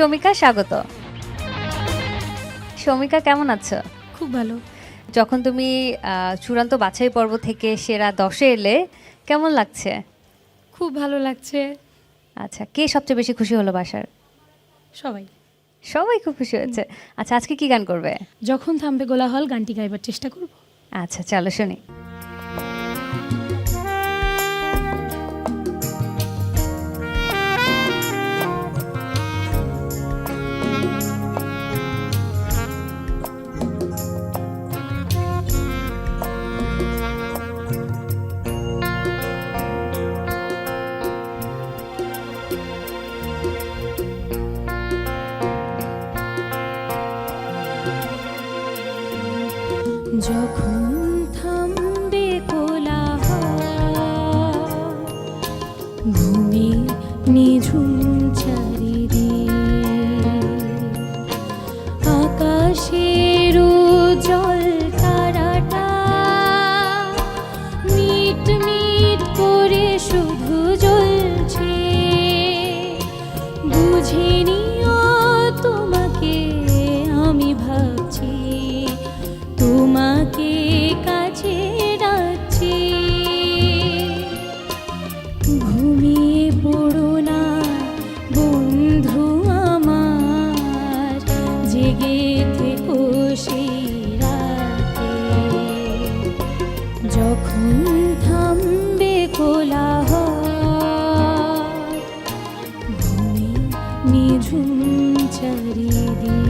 শমিকা স্বাগত। শমিকা কেমন আছো? খুব ভালো। যখন তুমি চূড়ান্ত বাছাই পর্ব থেকে সেরা দশে এলে কেমন লাগছে? খুব ভালো লাগছে। আচ্ছা কে সবচেয়ে বেশি খুশি হলো বাসার? সবাই। সবাই খুব খুশি হয়েছে। আচ্ছা আজকে কি গান করবে? যখন থামবে গোলা হল গানটি গাইবার চেষ্টা করব। আচ্ছা চলো শুনি। যখন থামবে গোলা ভূমি নিঝুম যখন থামবে কোলাহ ভূমি নিঝুম চারিদিক।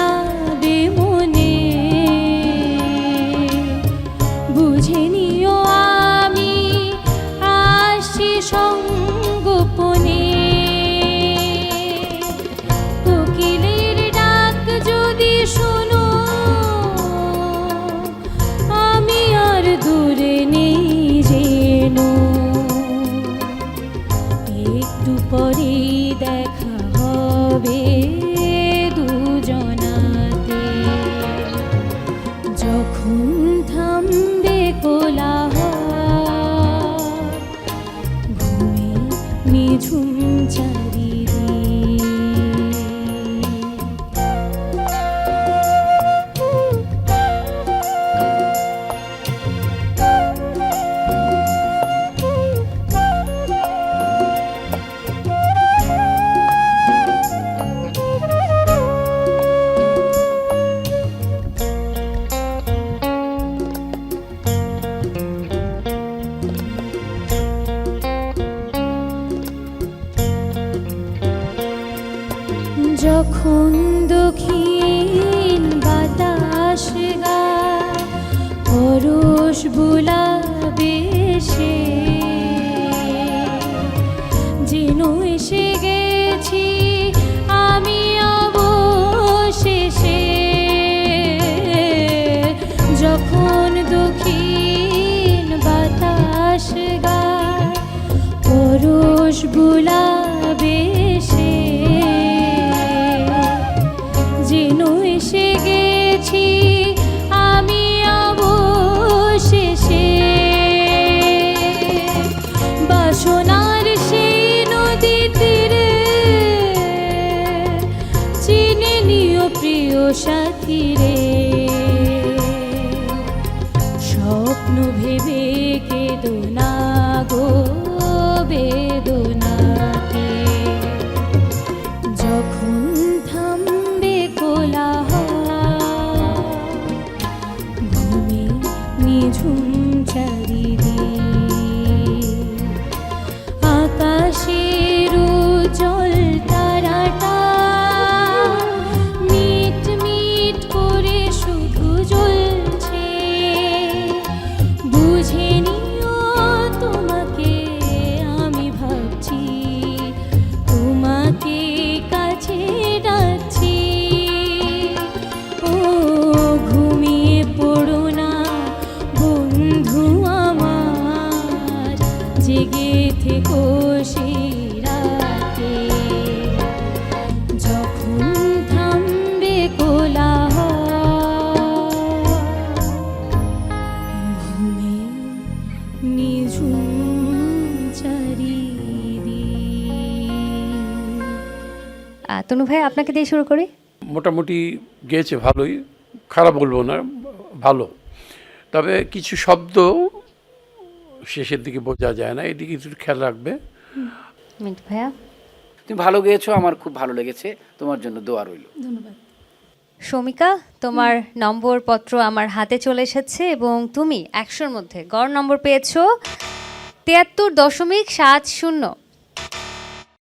বুঝে নিও আমি আসছি সঙ্গোপনে কোকিলের ডাক যদি শোনো, আমি আর দূরে নেই যেন। একটু পরেই দেখা হবে। নিঝুম চারিদিক পরশ বুলাবে স্বপ্ন ভেবে কেদো না গো বেদনাতে জেগে যখন থামবে কোলা ঘুমে নিঝুম চারি তনু ভাই আপনাকে দিয়ে শুরু করি? মোটামুটি গেয়েছে ভালোই খারাপ বলব না ভালো। তবে কিছু শব্দ শেষের দিকে বোঝা যায় না এদিকে একটু খেয়াল রাখবে। মিন্টু ভাইয়া? তুমি ভালো গেয়েছো আমার খুব ভালো লেগেছে তোমার জন্য দোয়া রইল। ধন্যবাদ। শমিকা তোমার নম্বর পত্র আমার হাতে চলে এসেছে এবং তুমি একশোর মধ্যে গড় নম্বর পেয়েছ তিয়াত্তর দশমিক সাত শূন্য।